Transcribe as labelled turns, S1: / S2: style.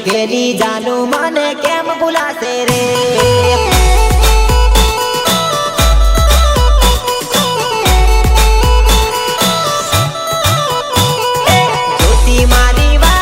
S1: તેરી જાનું મને કેમ ભૂલાશે